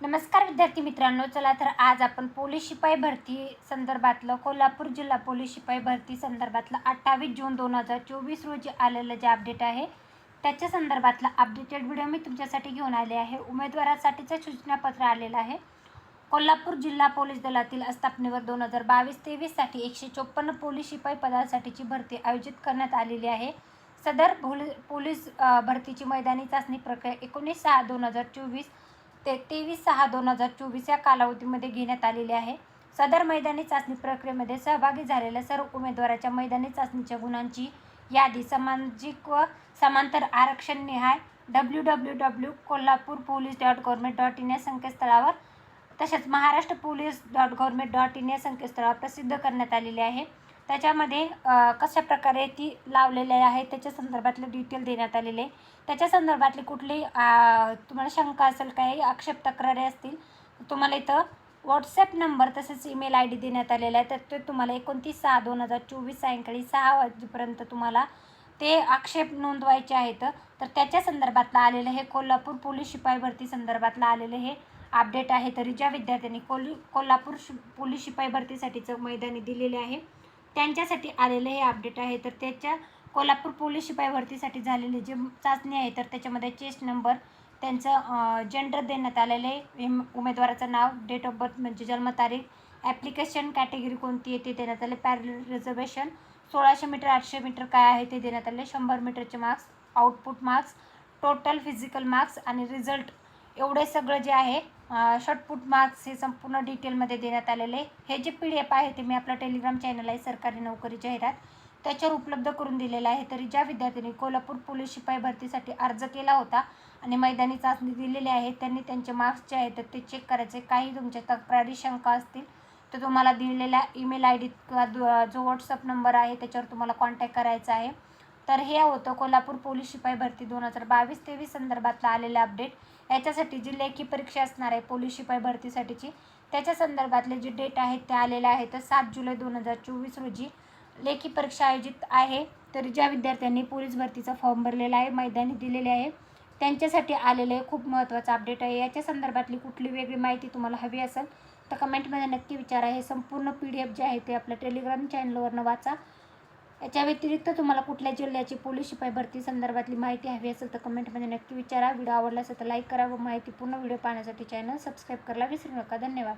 नमस्कार विद्यार्थी मित्रांनो चला तर आज आपण पोलीस शिपाई भरती संदर्भातलं कोल्हापूर जिल्हा पोलीस शिपाई भरती संदर्भातलं अठ्ठावीस जून दोन हजार चोवीस रोजी आलेलं जे अपडेट आहे त्याच्या संदर्भातला अपडेटेड व्हिडिओ मी तुमच्यासाठी घेऊन आले आहे. उमेदवारासाठीचं सूचनापत्र आलेलं आहे. कोल्हापूर जिल्हा पोलीस दलातील आस्थापनेवर दोन हजार बावीस तेवीससाठी एकशे चोपन्न पोलीस शिपाई पदासाठीची भरती आयोजित करण्यात आलेली आहे. सदर पोली पोलीस भरतीची मैदानी चाचणी प्रक्रिया एकोणीस सहा दोन हजार चोवीस ते तेवीस सहा दोन हजार चोवीस या कालावधीमध्ये घेण्यात आलेले आहे. सदर मैदानी चाचणी प्रक्रियेमध्ये सहभागी झालेल्या सर्व उमेदवाराच्या मैदानी चाचणीच्या गुणांची यादी सामाजिक व समांतर आरक्षण निहाय W W W Kolhapur police dot government dot in या संकेतस्थळावर तसेच Maharashtra police dot government dot in या संकेतस्थळावर प्रसिद्ध करण्यात आलेली आहे. त्याच्यामध्ये कशा प्रकारे ती लावलेली आहे त्याच्या संदर्भातले डिटेल देण्यात आलेले. आहे. त्याच्या संदर्भातली कुठली तुम्हाला शंका असेल काही आक्षेप तक्रारी असतील तुम्हाला इथं व्हॉट्सॲप नंबर तसेच ईमेल आय डी देण्यात आलेला आहे. तर ते तुम्हाला एकोणतीस सहा दोन हजार चोवीस सायंकाळी सहा वाजेपर्यंत तुम्हाला ते आक्षेप नोंदवायचे आहेत. तर त्याच्या संदर्भातलं आलेलं हे कोल्हापूर पोलीस शिपाई भरती संदर्भातलं आलेलं हे अपडेट आहे. तरी ज्या विद्यार्थ्यांनी कोल कोल्हापूर शि पोलीस शिपाई भरतीसाठीचं मैदानी दिलेले आहे त्यांच्यासाठी आलेलं हे अपडेट आहे. तर त्याच्या कोल्हापूर पोलीस शिपाई भरतीसाठी झालेली जी चाचणी आहे तर त्याच्यामध्ये चेस्ट नंबर त्यांचं जेंडर देण्यात आलेलं आहे. उमेदवाराचं नाव डेट ऑफ बर्थ म्हणजे जन्मतारीख ॲप्लिकेशन कॅटेगरी कोणती आहे ते देण्यात आले. पॅरल रिझर्वेशन सोळाशे मीटर आठशे मीटर काय आहे ते देण्यात आले. शंभर मीटरचे marks output marks total physical marks आणि रिझल्ट एवढे सगळं जे आहे शॉर्टपुट मार्क्स हे संपूर्ण डिटेलमध्ये देण्यात आलेले. हे जे पी डी एफ आहे ते मी आपल्या टेलिग्राम चॅनल आहे सरकारी नोकरी जाहिरात. त्याच्यावर उपलब्ध करून दिलेलं आहे. तरी ज्या विद्यार्थ्यांनी कोल्हापूर पोलीस शिपाई भरतीसाठी अर्ज केला होता आणि मैदानी चाचणी दिलेली आहे त्यांनी त्यांचे मार्क्स जे आहेत तर ते चेक करायचे. काही तुमच्या तक्रारी शंका असतील तर तुम्हाला दिलेल्या ईमेल आय डी किंवा जो व्हॉट्सअप नंबर आहे त्याच्यावर तुम्हाला कॉन्टॅक्ट करायचा आहे. तर हे होतं. कोल्हापूर पोलीस शिपाई भरती दोन हजार बावीस तेवीस संदर्भातलं आलेलं अपडेट याच्यासाठी जी लेखी परीक्षा असणार आहे पोलीस शिपाई भरतीसाठीची त्याच्या संदर्भातले जे डेट आहेत ते आलेले आहे तर सात जुलै दोन हजार चोवीस रोजी लेखी परीक्षा आयोजित आहे. तर ज्या विद्यार्थ्यांनी पोलीस भरतीचा फॉर्म भरलेला आहे मैदानी दिलेले आहे त्यांच्यासाठी आलेले खूप महत्त्वाचं अपडेट आहे. याच्या संदर्भातली कुठली वेगळी माहिती तुम्हाला हवी असेल तर कमेंटमध्ये नक्की विचारा. हे संपूर्ण पी डी एफ जे आहे ते आपल्या टेलिग्राम चॅनलवरनं वाचा. याच्या व्यतिरिक्त तुम्हाला कुठल्या जिल्ह्याची पोलीस शिपाई भरती संदर्भातली माहिती हवी असेल तर कमेंटमध्ये नक्की विचारा. व्हिडिओ आवडला असेल तर लाईक करा व माहिती पूर्ण व्हिडिओ पाहण्यासाठी चॅनल सबस्क्राईब करायला विसरू नका. धन्यवाद.